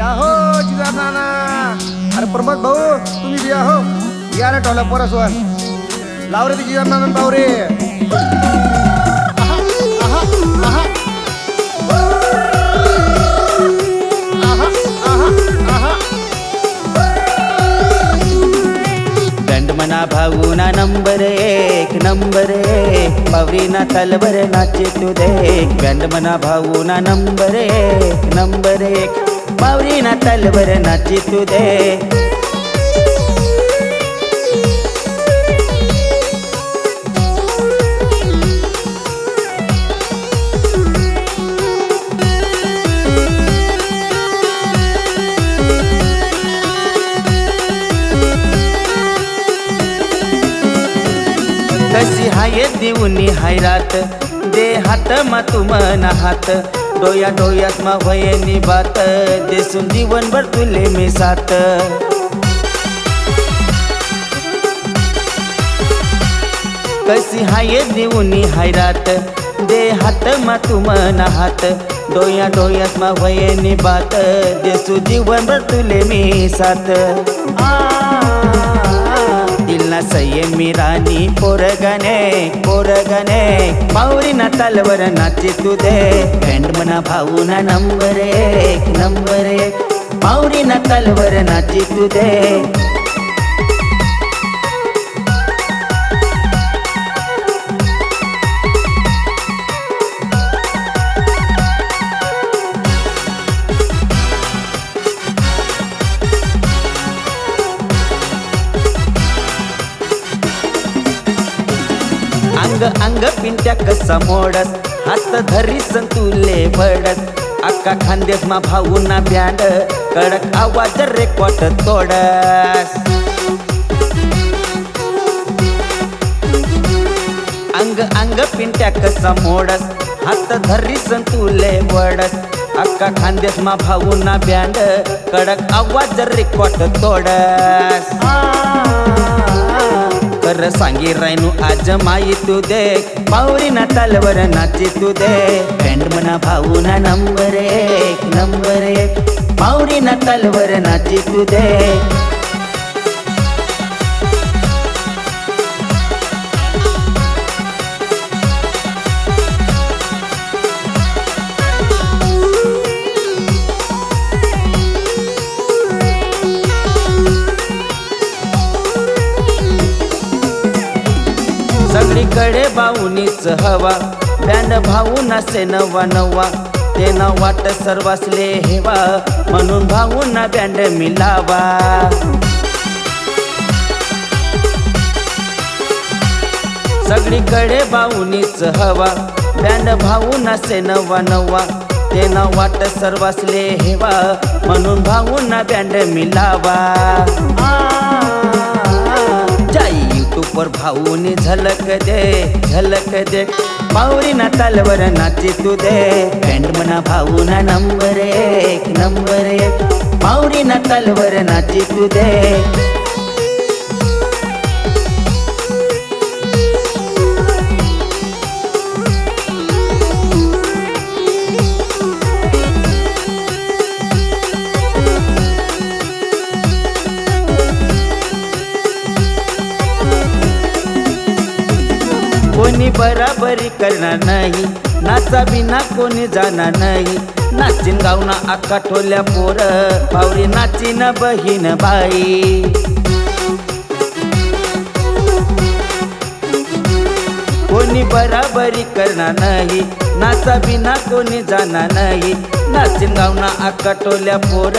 या हो जिजा नाना. अरे प्रमोद भाऊ तुम्ही या हो. या रे टोला परसवर लाव रे जिजा नाना लाव रे. दंड मना भाऊना नंबर एक नंबर एक. पवरीना तलवर नाचे तू देख. दंड मना भाऊना नंबर एक नंबर एक. पवरीना तलवर नाची तू दे. कशी हाय देऊनी हायरात दे हात मा तू मन हात. डोया डोयात मा भयनी बात देसून जीवनभर तुले मी साथ. कशी हाय देऊनी हायरात दे हात मा तू मन हात. डोया डोयात मा भयनी बात दिसू जीवनभर तुले मी साथ. आ दिलना संयमी राणी पोरगणे पोरगणे पावरीना तलवर नाचे तू दे बँड म्हणा भाऊना नंबर एक नंबर एक पावरीना तलवर नाचे तू दे अंग अंग पिंट्या कसा मोडस हात धरी संतुले भडस. अक्का खांदेस मा भाऊना ब्यांड. कडक आवाज रेकॉर्ड तोडस. अंग अंग पिंट्या कसा मोडस हात धरी संतुले वडस अक्का खांदेस मा भाऊना ब्यांड. कडक आवाज रेकॉर्ड तोडस. कर सांगी रायनू आज माई तू दे पावरीना तलवर नाची तू दे बँड म्हणा सगळीकडे बाऊनीच हवा. बँड भाऊ नसे नवा नवा. ते ना वाट सर्वासले हेवा. म्हणून भाऊना बँड मिलावा सगळीकडे बाऊनीच हवा. बँड भाऊ नसे नवा नवा. ते ना वाट सर्वासले हेवा. म्हणून भाऊना बँड मिलावा वर भाऊनी झलक दे झलक दे. पावरी ना तलवर नाची तू दे. बँड म्हणा भाऊना नंबर एक नंबर एक. पावरी ना तलवर नाची तू दे. कोणी बराबरी करणार नाही. नाचा बिना कोणी जाणार नाही. नाचीन गावना आका ठोल्या पोर पावरी नाचिन बहीण बाई. कोणी बराबरी करणार नाही. नाचा बिना कोणी जाणार नाही. नाचीन गावना आका टोल्या पोर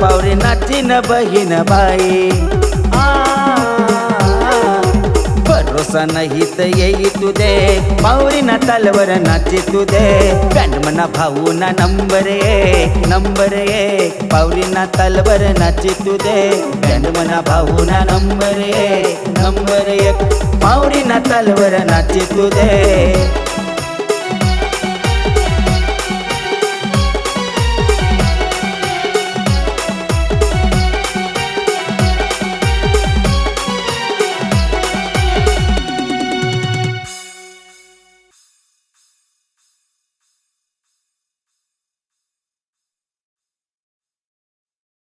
पावरी नाचिन बहीण बाई. आ, भरोसा नाही येई तू पावरीना तलवर नाचे तू बँड म्हणा भाऊना नंबर एक नंबर एक पावरीना तलवर नाचे तू बँड म्हणा भाऊना नंबर एक नंबर एक. पावरीना तलवर नाचे तू